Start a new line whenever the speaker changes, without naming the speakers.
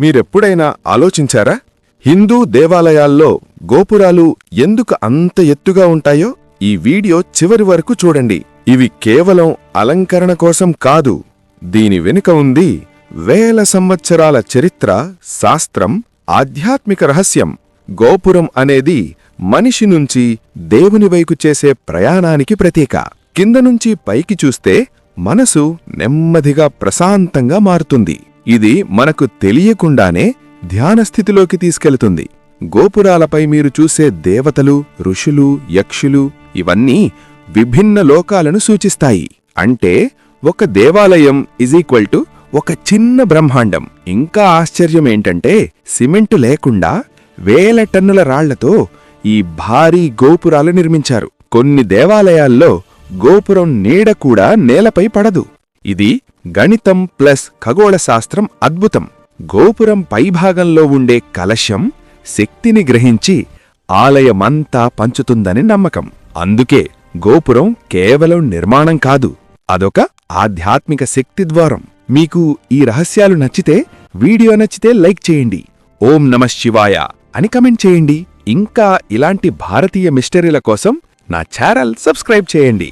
మీరెప్పుడైనా ఆలోచించారా? హిందూ దేవాలయాల్లో గోపురాలు ఎందుకు అంత ఎత్తుగా ఉంటాయో ఈ వీడియో చివరి వరకు చూడండి. ఇవి కేవలం అలంకరణ కోసం కాదు దీని వెనుక ఉంది వేల సంవత్సరాల చరిత్ర శాస్త్రం ఆధ్యాత్మిక రహస్యం. గోపురం అనేది మనిషి నుంచి దేవుని వైపు చేసే ప్రయాణానికి ప్రతీక. కింద నుంచి పైకి చూస్తే మనసు నెమ్మదిగా ప్రశాంతంగా మారుతుంది. ఇది మనకు తెలియకుండానే ధ్యానస్థితిలోకి తీసుకెళుతుంది. గోపురాలపై మీరు చూసే దేవతలు ఋషులు యక్షులు ఇవన్నీ విభిన్న లోకాలను సూచిస్తాయి. అంటే ఒక దేవాలయం ఈజ్ ఈక్వల్ టు ఒక చిన్న బ్రహ్మాండం. ఇంకా ఆశ్చర్యమేంటంటే సిమెంటు లేకుండా వేల టన్నుల రాళ్ళతో ఈ భారీ గోపురాలు నిర్మించారు. కొన్ని దేవాలయాల్లో గోపురం నీడ కూడా నేలపై పడదు. ఇది గణితం ప్లస్ ఖగోళ శాస్త్రం అద్భుతం. గోపురం పైభాగంలో ఉండే కలశం శక్తిని గ్రహించి ఆలయమంతా పంచుతుందని నమ్మకం. అందుకే గోపురం కేవలం నిర్మాణం కాదు అదొక ఆధ్యాత్మిక శక్తి ద్వారం. మీకు ఈ రహస్యాలు నచ్చితే వీడియో నచ్చితే లైక్ చేయండి. ఓం నమ శివాయ అని కమెంట్ చేయండి. ఇంకా ఇలాంటి భారతీయ మిస్టరీల కోసం నా ఛానల్ సబ్స్క్రైబ్ చేయండి.